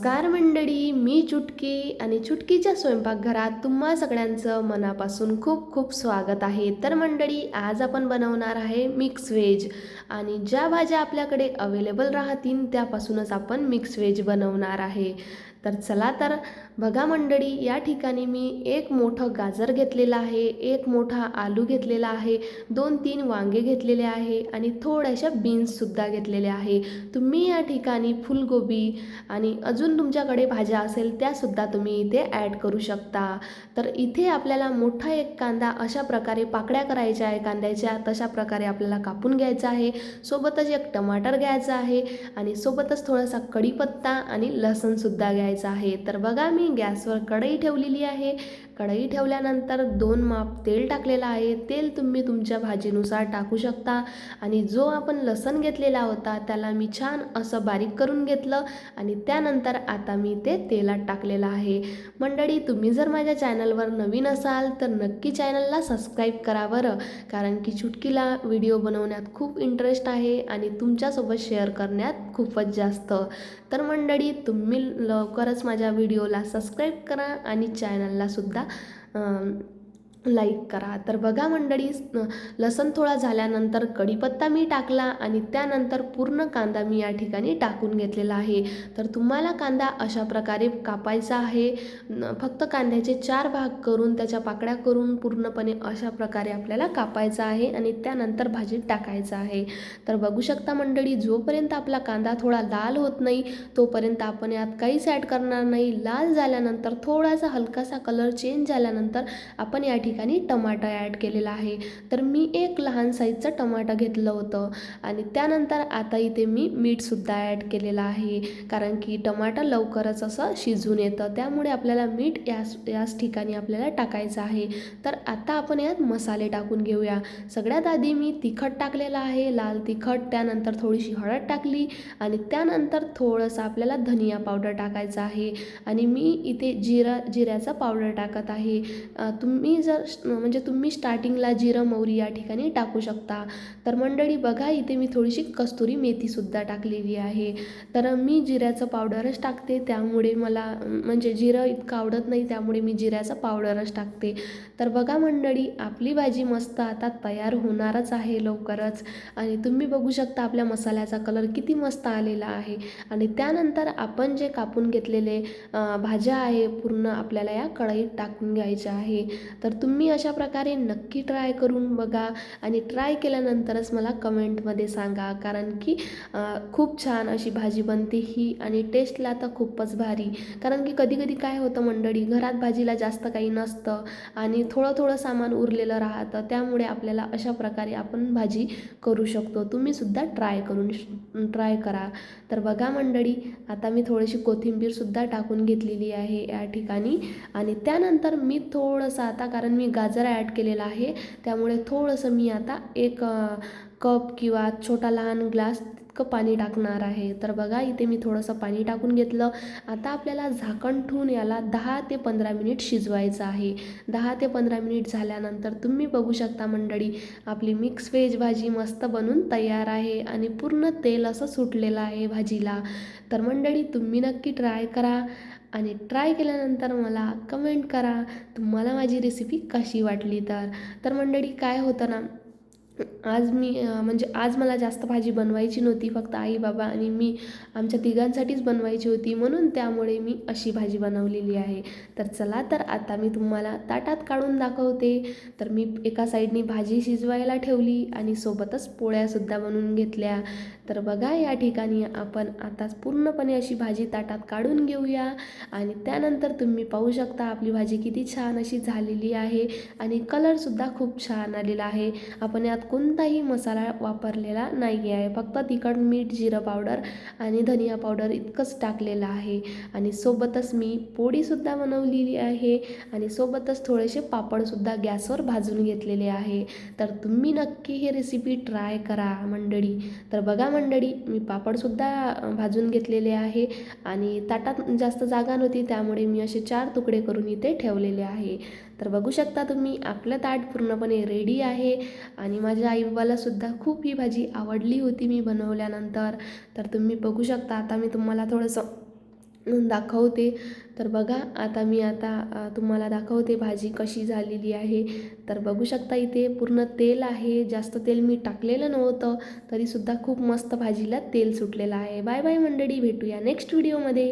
नमस्कार मंडळी मी चुटकी आणि चुटकीच्या स्वयंपाकघरात तुम्हा सगळ्यांचं मनापासून खूप खूप स्वागत आहे. तर मंडळी आज आपण बनवणार आहे मिक्स व्हेज आणि ज्या भाज्या आपल्याकडे अवेलेबल राहतील त्यापासूनच आपण मिक्स व्हेज बनवणार आहे. तर चला तर बघा मंडळी या ठिकाणी मी एक मोठं गाजर घेतलेलं आहे एक मोठा आलू घेतलेला आहे दोन तीन वांगे घेतलेले आहे आणि थोड्याशा बीन्ससुद्धा घेतलेल्या आहे. तुम्ही या ठिकाणी फुलगोबी आणि अजून तुमच्याकडे भाज्या असेल त्यासुद्धा तुम्ही इथे ॲड करू शकता. तर इथे आपल्याला मोठा एक कांदा अशा प्रकारे पाकळ्या करायच्या आहे कांद्याच्या तशा प्रकारे आपल्याला कापून घ्यायचा आहे. सोबतच एक टमाटर घ्यायचा आहे आणि सोबतच थोडासा कढीपत्ता आणि लसणसुद्धा घ्यायचा आहे. तर बघा मी गॅसवर कढई ठेवलेली आहे. कढई ठेवल्यानंतर दोन माप तेल टाकलेलं आहे. तेल तुम्ही तुमच्या भाजीनुसार टाकू शकता. आणि जो आपण लसण घेतलेला होता त्याला मी छान असं बारीक करून घेतलं आणि त्यानंतर आता मी ते तेलात टाकलेलं आहे. मंडळी तुम्ही जर माझ्या चॅनलवर नवीन असाल तर नक्की चॅनलला सबस्क्राईब करा बरं. कारण की चुटकीला व्हिडिओ बनवण्यात खूप इंटरेस्ट आहे आणि तुमच्यासोबत शेअर करण्यात खूपच जास्त. तर मंडळी तुम्ही लवकरच माझ्या व्हिडिओला सबस्क्राईब करा आणि चॅनललासुद्धा 嗯 लाईक करा. तर बघा मंडळी लसण थोडा झाल्यानंतर कढीपत्ता मी टाकला आणि त्यानंतर पूर्ण कांदा मी या ठिकाणी टाकून घेतलेला आहे. तर तुम्हाला कांदा अशा प्रकारे कापायचा आहे. फक्त कांद्याचे चार भाग करून त्याच्या पाकळ्या करून पूर्णपणे अशा प्रकारे आपल्याला कापायचा आहे आणि त्यानंतर भाजीत टाकायचं आहे. तर बघू शकता मंडळी जोपर्यंत आपला कांदा थोडा लाल होत नाही तोपर्यंत आपण यात काहीच ॲड करणार नाही. लाल झाल्यानंतर थोडासा हलकासा कलर चेंज झाल्यानंतर आपण या ठिकाणी ठिकाणी टमाटा ॲड केलेला आहे. तर मी एक लहान साईजचं टमाटा घेतलं होतं. आणि त्यानंतर आता इथे मी मीठसुद्धा ॲड केलेलं आहे. कारण की टमाटा लवकरच असं शिजून येतं. त्यामुळे आपल्याला मीठ याच याच ठिकाणी आपल्याला टाकायचं आहे. तर आता आपण यात मसाले टाकून घेऊया. सगळ्यात आधी मी तिखट टाकलेलं आहे. लाल तिखट त्यानंतर थोडीशी हळद टाकली. आणि त्यानंतर थोडंसं आपल्याला धनिया पावडर टाकायचं आहे. आणि मी इथे जिरा जिऱ्याचा पावडर टाकत आहे. तुम्ही जर म्हणजे तुम्ही स्टार्टिंगला जिरं मोहरी या ठिकाणी टाकू शकता. तर मंडळी बघा इथे मी थोडीशी कस्तुरी मेथीसुद्धा टाकलेली आहे. तर मी जिऱ्याचं पावडरच टाकते त्यामुळे मला म्हणजे जिरं इतकं आवडत नाही त्यामुळे मी जिऱ्याचं पावडरच टाकते. तर बघा मंडळी आपली भाजी मस्त आता तयार होणारच आहे लवकरच. आणि तुम्ही बघू शकता आपल्या मसाल्याचा कलर किती मस्त आलेला आहे. आणि त्यानंतर आपण जे कापून घेतलेले भाज्या आहे पूर्ण आपल्याला या कढईत टाकून घ्यायच्या आहे. तर तुम्ही अशा प्रकारे नक्की ट्राय करून बघा आणि ट्राय केल्यानंतरच मला कमेंटमध्ये सांगा. कारण की खूप छान अशी भाजी बनते ही आणि टेस्टला तर खूपच भारी. कारण की कधी कधी काय होतं मंडळी घरात भाजीला जास्त काही नसतं आणि थोडं थोडं सामान उरलेलं राहतं. त्यामुळे आपल्याला अशा प्रकारे आपण भाजी करू शकतो. तुम्हीसुद्धा ट्राय करून ट्राय करा. तर बघा मंडळी आता मी थोडीशी कोथिंबीरसुद्धा टाकून घेतलेली आहे या ठिकाणी. आणि त्यानंतर मी थोडंसं आता कारण मी गाजर ॲड केलेला आहे. त्यामुळे थोडंसं मी आता एक कप किंवा छोटा लहान ग्लास तितकं पाणी टाकणार आहे. तर बघा इथे मी थोडंसं पाणी टाकून घेतलं. आता आपल्याला झाकण ठेवून याला दहा ते पंधरा मिनिट शिजवायचं आहे. दहा ते पंधरा मिनिट झाल्यानंतर तुम्ही बघू शकता मंडळी आपली मिक्स व्हेज भाजी मस्त बनून तयार आहे आणि पूर्ण तेल असं सुटलेलं आहे भाजीला. तर मंडळी तुम्ही नक्की ट्राय करा. आणि ट्राय केल्यानंतर मला कमेंट करा. तुम्हाला माझी रेसिपी कशी वाटली तर. तर मंडळी काय होतं ना आज मी म्हणजे आज मला जास्त भाजी बनवायची नव्हती फक्त आई बाबा आणि मी आमच्या तिघांसाठीच बनवायची होती. म्हणून त्यामुळे मी अशी भाजी बनवलेली आहे. तर चला तर आता मी तुम्हाला ताटात काढून दाखवते. तर मी एका साईडनी भाजी शिजवायला ठेवली आणि सोबतच पोळ्यासुद्धा बनवून घेतल्या. तर बघा या ठिकाणी आपण आता पूर्णपणे अशी भाजी ताटात काढून घेऊया. आणि त्यानंतर तुम्ही पाहू शकता आपली भाजी किती छान अशी झालेली आहे. आणि कलरसुद्धा खूप छान आलेला आहे. आपण यात कोणताही मसाला वापरलेला नाही आहे. फक्त तिखट मीठ जिरं पावडर आणि धनिया पावडर इतकंच टाकलेलं आहे. आणि सोबतच मी पोळीसुद्धा बनवलेली आहे. आणि सोबतच थोडेसे पापडसुद्धा गॅसवर भाजून घेतलेले आहे. तर तुम्ही नक्की ही रेसिपी ट्राय करा मंडळी. तर बघा मंडळी मी पापडसुद्धा भाजून घेतलेले आहे. आणि ताटात जास्त जागा नव्हती त्यामुळे मी असे चार तुकडे करून इथे ठेवलेले आहे. तर बघू शकता तुम्ही आपलं ताट पूर्णपणे रेडी आहे. आणि माझ्या आईबाबालासुद्धा खूप ही भाजी आवडली होती मी बनवल्यानंतर. तर तुम्ही बघू शकता आता मी तुम्हाला थोडंसं दाखवते. तर बघा आता मी आता तुम्हाला दाखवते भाजी कशी झालेली आहे. तर बघू शकता इथे पूर्ण तेल आहे. जास्त तेल मी टाकलेलं नव्हतं तरीसुद्धा खूप मस्त भाजीला तेल सुटलेलं आहे. बाय बाय मंडळी भेटूया नेक्स्ट व्हिडिओमध्ये